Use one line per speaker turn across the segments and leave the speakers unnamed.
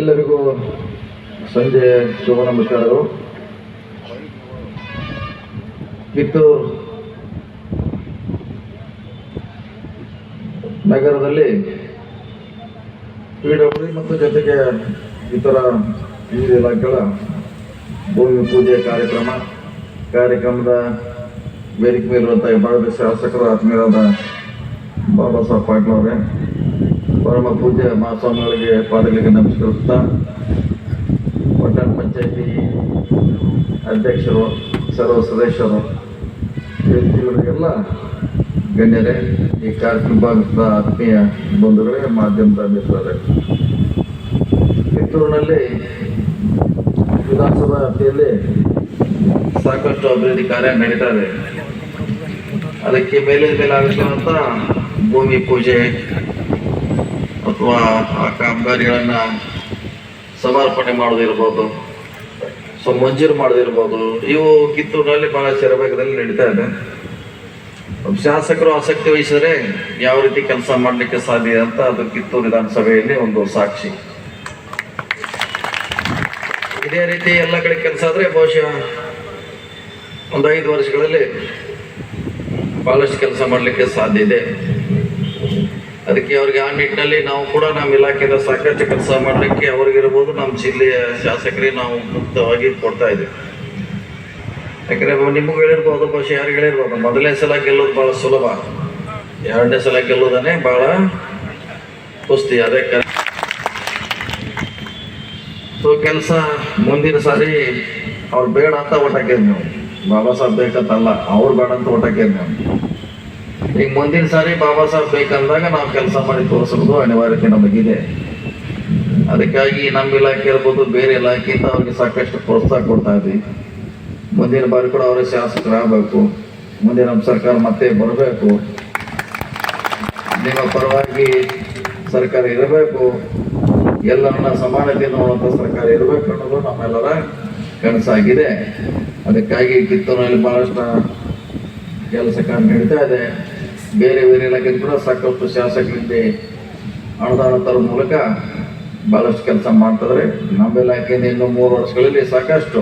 ಎಲ್ಲರಿಗೂ ಸಂಜೆ ಶುಭ ನಮಸ್ಕಾರಗಳು. ಕಿತ್ತೂರು ನಗರದಲ್ಲಿ ಪಿ ಡಬ್ಲ್ಯೂ ಮತ್ತು ಜೊತೆಗೆ ಇತರ ವಿವಿಧ ಇಲಾಖೆಗಳ ಭೂಮಿ ಪೂಜೆ ಕಾರ್ಯಕ್ರಮ, ಕಾರ್ಯಕ್ರಮದ ವೇದಿಕೆ ಮೇಲಿರುವಂಥ ಭಾಗದ ಶಾಸಕರು ಆತ್ಮೀಯರಾದ ಬಾಬಾ ಸಾಹೇಬ್ ಪಾಟೀಲ್ ಅವರೇ ಪರಮ ಪೂಜ್ಯ ಮಹಾಸ್ವಾಮಿಗಳಿಗೆ ಪಾದಗಳಿಗೆ ನಮಸ್ಕರಿಸ್ತಾ, ಪಟ್ಟಣ ಪಂಚಾಯತಿ ಅಧ್ಯಕ್ಷರು, ಸರ್ವ ಸದಸ್ಯರು, ವ್ಯಕ್ತಿಗಳಿಗೆಲ್ಲ ಗಣ್ಯರೇ, ಈ ಕಾರ್ಯಕ್ರಮದ ಆತ್ಮೀಯ ಬಂಧುಗಳೇ, ಮಾಧ್ಯಮದ ಮಿತ್ರರೇ. ಕಿತ್ತೂರಿನಲ್ಲಿ ವಿಧಾನಸಭಾ ವ್ಯಾಪ್ತಿಯಲ್ಲಿ ಸಾಕಷ್ಟು ಅಭಿವೃದ್ಧಿ ಕಾರ್ಯ ನಡೀತಾ ಇದೆ. ಅದಕ್ಕೆ ಮೇಲೆ ಮೇಲೆ ಆಗಿರುವಂತ ಭೂಮಿ ಪೂಜೆ ಅಥವಾ ಆ ಕಾಮಗಾರಿಗಳನ್ನು ಸಮರ್ಪಣೆ ಮಾಡೋದಿರ್ಬೋದು ಸೊ ಮಂಜೂರು ಮಾಡೋದಿರ್ಬೋದು ಇವು ಕಿತ್ತೂರಿನಲ್ಲಿ ಬಹಳ ಶರವೇಗದಲ್ಲಿ ನಡೀತಾ ಇದೆ. ಶಾಸಕರು ಆಸಕ್ತಿ ವಹಿಸಿದ್ರೆ ಯಾವ ರೀತಿ ಕೆಲಸ ಮಾಡಲಿಕ್ಕೆ ಸಾಧ್ಯ ಅಂತ ಅದು ಕಿತ್ತೂರು ವಿಧಾನಸಭೆಯಲ್ಲಿ ಒಂದು ಸಾಕ್ಷಿ. ಇದೇ ರೀತಿ ಎಲ್ಲ ಕಡೆ ಕೆಲಸ ಆದರೆ ಬಹುಶಃ ಒಂದು ಐದು ವರ್ಷಗಳಲ್ಲಿ ಭಾಳಷ್ಟು ಕೆಲಸ ಮಾಡಲಿಕ್ಕೆ ಸಾಧ್ಯ ಇದೆ. ಅದಕ್ಕೆ ಅವ್ರಿಗೆ ಆ ನಿಟ್ಟಿನಲ್ಲಿ ನಾವು ಕೂಡ ನಮ್ಮ ಇಲಾಖೆಯಿಂದ ಸಾಕಷ್ಟು ಕೆಲಸ ಮಾಡಲಿಕ್ಕೆ ಅವ್ರಿಗಿರ್ಬೋದು, ನಮ್ಮ ಜಿಲ್ಲೆಯ ಶಾಸಕರಿಗೆ ನಾವು ಮುಕ್ತವಾಗಿ ಕೊಡ್ತಾ ಇದ್ದೀವಿ. ಯಾಕಂದ್ರೆ ನಿಮಗೂ ಹೇಳಿರ್ಬೋದು, ಬಹುಶಃ ಯಾರು ಹೇಳಿರ್ಬೋದು, ಮೊದಲನೇ ಸಲ ಗೆಲ್ಲೋದು ಬಹಳ ಸುಲಭ. ಎರಡನೇ ಸಲ ಗೆಲ್ಲೋದನ್ನೇ ಬಹಳ ಕುಸ್ತಿ ಅದಕ್ಕೆ ಸೊ ಕೆಲಸ ಮುಂದಿನ ಸಾರಿ ಅವ್ರು ಬೇಡ ಅಂತ ಓಟ್ ಹಾಕಿದ್ ನೀವು. ಬಾಬಾ ಸಾಹೇಬ್ ಬೇಕಂತಲ್ಲ, ಅವ್ರು ಬೇಡ ಅಂತ ಓಟ್ ಹಾಕಿದ್ ನೀವು. ಈಗ ಮುಂದಿನ ಸಾರಿ ಬಾಬಾ ಸಾಹೇಬ್ ಬೇಕಂದಾಗ ನಾವು ಕೆಲಸ ಮಾಡಿ ತೋರಿಸೋದು ಅನಿವಾರ್ಯತೆ ನಮಗಿದೆ. ಅದಕ್ಕಾಗಿ ನಮ್ಮ ಇಲಾಖೆ ಇರ್ಬೋದು ಬೇರೆ ಇಲಾಖೆಯಿಂದ ಅವ್ರಿಗೆ ಸಾಕಷ್ಟು ಪ್ರೋತ್ಸಾಹ ಕೊಡ್ತಾ ಇದ್ವಿ. ಮುಂದಿನ ಬಾರಿ ಕೂಡ ಅವರೇ ಶಾಸಕರಾಗಬೇಕು ಮುಂದೆ ನಮ್ಮ ಸರ್ಕಾರ ಮತ್ತೆ ಬರಬೇಕು. ನಿಮ್ಮ ಪರವಾಗಿ ಸರ್ಕಾರ ಇರಬೇಕು. ಎಲ್ಲರನ್ನ ಸಮಾನತೆ ನೋಡುವಂಥ ಸರ್ಕಾರ ಇರಬೇಕು ಅನ್ನೋದು ನಮ್ಮೆಲ್ಲರ ಕನಸಾಗಿದೆ. ಅದಕ್ಕಾಗಿ ಕಿತ್ತೂರಿನಲ್ಲಿ ಭಾಳಷ್ಟು ಕೆಲಸ ಕಾರ್ಯ ನಡೀತಾ ಇದೆ. ಬೇರೆ ಬೇರೆ ಇಲಾಖೆ ಕೂಡ ಸಾಕಷ್ಟು ಶಾಸಕರಿಂದ ಅನುದಾನ ತರೋ ಮೂಲಕ ಭಾಳಷ್ಟು ಕೆಲಸ ಮಾಡ್ತಾರೆ ನಮ್ಮ ಇಲಾಖೆಯಿಂದ ಇನ್ನು ಮೂರು ವರ್ಷಗಳಲ್ಲಿ ಸಾಕಷ್ಟು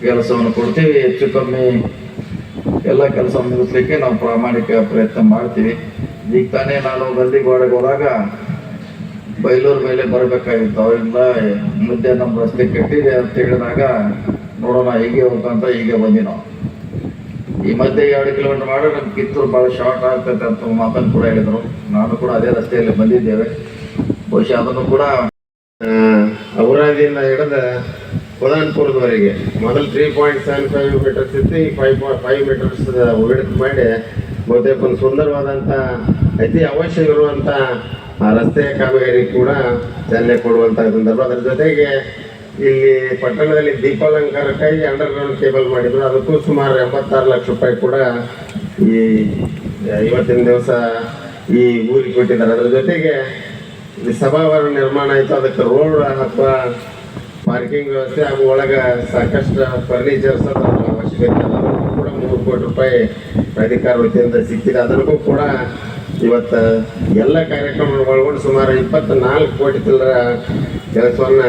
ಕೆಲಸವನ್ನು ಕೊಡ್ತೀವಿ. ಹೆಚ್ಚು ಕಮ್ಮಿ ಎಲ್ಲ ಕೆಲಸ ಮುಗಿಸ್ಲಿಕ್ಕೆ ನಾವು ಪ್ರಾಮಾಣಿಕ ಪ್ರಯತ್ನ ಮಾಡ್ತೀವಿ. ಈಗ ತಾನೇ ನಾನು ಗಂದಿಗೋಡೆಗೆ ಹೋದಾಗ ಬೈಲೂರು ಮೇಲೆ ಬರಬೇಕಾಗಿತ್ತು. ಅವರಿಂದ ಮುದ್ದೆ ನಮ್ಮ ರಸ್ತೆ ಕಟ್ಟಿದೆ ಅಂತ ಹೇಳಿದಾಗ ನೋಡೋಣ ಹೀಗೆ ಹೋಗ್ತಂತ ಹೀಗೆ ಬಂದಿ ನಾವು ಈ ಮಧ್ಯೆ ಎರಡು ಕಿಲೋಮೀಟರ್ ಮಾಡಿ ನಮ್ಮ ಕಿತ್ತೂರು ಭಾಳ ಶಾರ್ಟ್ ಆಗ್ತೈತೆ ಅಂತ ಮಾತನ್ನು ಕೂಡ ಹೇಳಿದರು. ನಾನು ಕೂಡ ಅದೇ ರಸ್ತೆಯಲ್ಲಿ ಬಂದಿದ್ದೇವೆ. ಬಹುಶಃ ಅದನ್ನು ಕೂಡ
ಔರಾದಿಯಿಂದ ಹಿಡಿದ ಕುದಾನ್ಪುರದವರೆಗೆ ಮೊದಲು three point seven five meters ಇತ್ತು, ಈ five point five meters width ಮಾಡಿ ಬಹುತೇಕ ಒಂದು ಸುಂದರವಾದಂಥ ಅತಿ ಅವಶ್ಯ ಇರುವಂಥ ಆ ರಸ್ತೆ ಕಾಮಗಾರಿ ಕೂಡ ಚಾಲನೆ ಕೊಡುವಂಥ ಸಂದರ್ಭ. ಅದರ ಜೊತೆಗೆ ಇಲ್ಲಿ ಪಟ್ಟಣದಲ್ಲಿ ದೀಪಾಲಂಕಾರಕ್ಕಾಗಿ ಅಂಡರ್ ಗ್ರೌಂಡ್ ಕೇಬಲ್ ಮಾಡಿದ್ರು. ಅದಕ್ಕೂ ಸುಮಾರು ಎಂಬತ್ತಾರು ಲಕ್ಷ ರೂಪಾಯಿ ಕೂಡ ಈ ಇವತ್ತಿನ ದಿವಸ ಈ ಊರಿಗೆ ಕೊಟ್ಟಿದ್ದಾರೆ. ಅದರ ಜೊತೆಗೆ ಈ ಸಭಾಭವನ ನಿರ್ಮಾಣ ಆಯಿತು. ಅದಕ್ಕೆ ರೋಡ್ ಅಥವಾ ಪಾರ್ಕಿಂಗ್ ವ್ಯವಸ್ಥೆ ಹಾಗೂ ಒಳಗೆ ಸಾಕಷ್ಟು ಫರ್ನಿಚರ್ಸ್ ಅವಶ್ಯಕತೆ ಅದಕ್ಕೂ ಕೂಡ ಮೂರು ಕೋಟಿ ರೂಪಾಯಿ ಪ್ರಾಧಿಕಾರ ವತಿಯಿಂದ ಸಿಕ್ಕಿದೆ. ಅದಕ್ಕೂ ಕೂಡ ಇವತ್ತು ಎಲ್ಲ ಕಾರ್ಯಕ್ರಮಗಳು ಒಳಗೊಂಡು ಸುಮಾರು ಇಪ್ಪತ್ನಾಲ್ಕು ಕೋಟಿ ತಿಳಿದ ಕೆಲಸವನ್ನ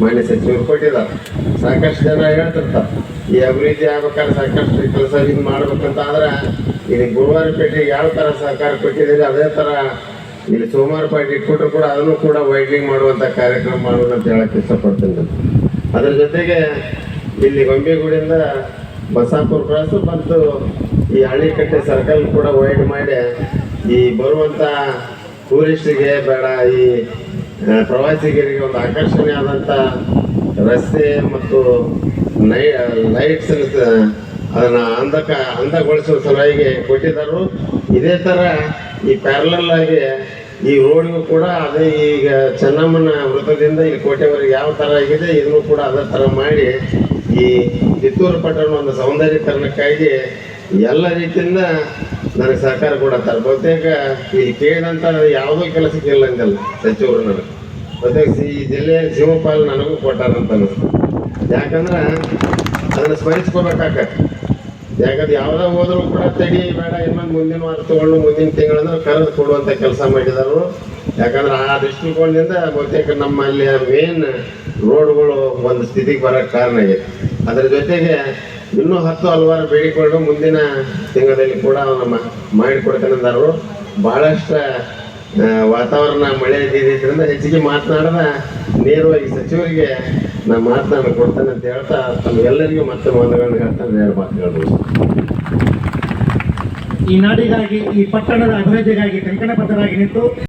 ಮಾನ್ಯ ಸಚಿವರು ಕೊಟ್ಟಿದ್ದಾರೆ ಸಾಕಷ್ಟು ಜನ ಹೇಳ್ತಿರ್ತಾರೆ, ಈ ಅಭಿವೃದ್ಧಿ ಆಗ್ಬೇಕಾದ್ರೆ ಸಾಕಷ್ಟು ಕೆಲಸ ಇದು ಮಾಡ್ಬೇಕಂತ ಆದ್ರೆ ಇಲ್ಲಿ ಗುರುವಾರಪೇಟೆಗೆ ಯಾವ ಥರ ಸಹಕಾರ ಕೊಟ್ಟಿದ್ದೀರಿ, ಅದೇ ಥರ ಇಲ್ಲಿ ಸೋಮವಾರ ಪೇಟೆ ಇಟ್ಕೊಟ್ರು ಕೂಡ ಅದನ್ನು ಕೂಡ ವೈಡ್ಲಿಂಗ್ ಮಾಡುವಂತ ಕಾರ್ಯಕ್ರಮ ಮಾಡೋಣ ಅಂತ ಹೇಳಕ್ ಇಷ್ಟಪಡ್ತೀನಿ. ಅದ್ರ ಜೊತೆಗೆ ಇಲ್ಲಿ ಗೊಂಬೆಗೂಡಿಂದ ಬಸಾಪುರ ಕ್ರಾಸ್ ಮತ್ತು ಈ ಹಳ್ಳಿಕಟ್ಟೆ ಸರ್ಕಲ್ ಕೂಡ ವೈಡ್ ಮಾಡಿ ಈ ಬರುವಂತ ಟೂರಿಸ್ಟ್ಗೆ ಬೇಡ, ಈ ಪ್ರವಾಸಿಗರಿಗೆ ಒಂದು ಆಕರ್ಷಣೆ ಆದಂತ ರಸ್ತೆ ಮತ್ತು ನೈ ಲೈಟ್ಸ್ ಅದನ್ನು ಅಂದಕ ಅಂದಗೊಳಿಸುವ ಸಲುವಾಗಿ ಕೊಟ್ಟಿದ್ದರು. ಇದೇ ತರ ಈ ಪ್ಯಾರಲಲ್ ಆಗಿ ಈ ರೋಡ್ಗೂ ಕೂಡ ಅದೇ ಈಗ ಚೆನ್ನಮ್ಮನ ವೃತ್ತದಿಂದ ಇಲ್ಲಿ ಕೋಟೆವರೆಗೆ ಯಾವ ತರ ಆಗಿದೆ, ಇದನ್ನು ಕೂಡ ಅದೇ ತರ ಮಾಡಿ ಈ ಕಿತ್ತೂರು ಪಟ್ಟಣ ಒಂದು ಸೌಂದರ್ಯೀಕರಣಕ್ಕಾಗಿ ಎಲ್ಲ ರೀತಿಯಿಂದ ನನಗೆ ಸಹಕಾರ ಕೊಡತ್ತಾರೆ ಬಹುತೇಕ ಈ ಕೇಳಿದಂತ ಯಾವುದೋ ಕೆಲಸಕ್ಕೆ ಇಲ್ಲ ಅಂದಲ್ಲ ಸಚಿವರು ನನಗೆ. ಬಹುತೇಕ ಈ ಜಿಲ್ಲೆಯ ಶಿವಪಾಲ್ ನನಗೂ ಕೊಟ್ಟಾರಂತ ಯಾಕಂದ್ರೆ ಅದನ್ನ ಸ್ಮರಿಸ್ಕೋಬೇಕಾಕ ಯಾಕಂದ್ರೆ ಯಾವ್ದ ಹೋದ್ರು ಕೂಡ ತಡಿ, ಬೇಡ ಇನ್ನೊಂದು ಮುಂದಿನ ವಾರ ತಗೊಂಡು ಮುಂದಿನ ತಿಂಗಳಂದ್ರೆ ಕರೆದು ಕೊಡುವಂತ ಕೆಲಸ ಮಾಡಿದರು ಯಾಕಂದ್ರೆ ಆ ದೃಷ್ಟಿಕೋನದಿಂದ ಬಹುತೇಕ ನಮ್ಮಲ್ಲಿ ಮೇನ್ ರೋಡ್ಗಳು ಒಂದು ಸ್ಥಿತಿಗೆ ಬರೋಕ್ಕೆ ಕಾರಣ ಆಗೈತೆ. ಅದರ ಜೊತೆಗೆ ಇನ್ನೂ ಹತ್ತು, ಹಲವಾರು ಬೇಡಿಕೊಂಡು ಮುಂದಿನ ತಿಂಗಳಲ್ಲಿ ಕೂಡ ನಮ್ಮ ಮಾಡಿಕೊಡ್ತಾನಂದರು ಬಹಳಷ್ಟು ವಾತಾವರಣ ಮಳೆ ಇದ್ದಿದ್ದರಿಂದ ಹೆಚ್ಚಿಗೆ ಮಾತನಾಡದ ನೇರವಾಗಿ ಸಚಿವರಿಗೆ ನಾ ಮಾತನಾಡ ಕೊಡ್ತೇನೆ ಅಂತ ಹೇಳ್ತಾ ತಮಗೆಲ್ಲರಿಗೂ ಮತ್ತೆ ಮಾತುಗಳನ್ನು ಹೇಳ್ತಾ ನೇರ ಮಾತುಗಳು
ಈ ನಾಡಿಗಾಗಿ, ಈ ಪಟ್ಟಣದ ಅಭಿವೃದ್ಧಿಗಾಗಿ ಕಂಕಣಬದ್ಧರಾಗಿ ನಿಂತು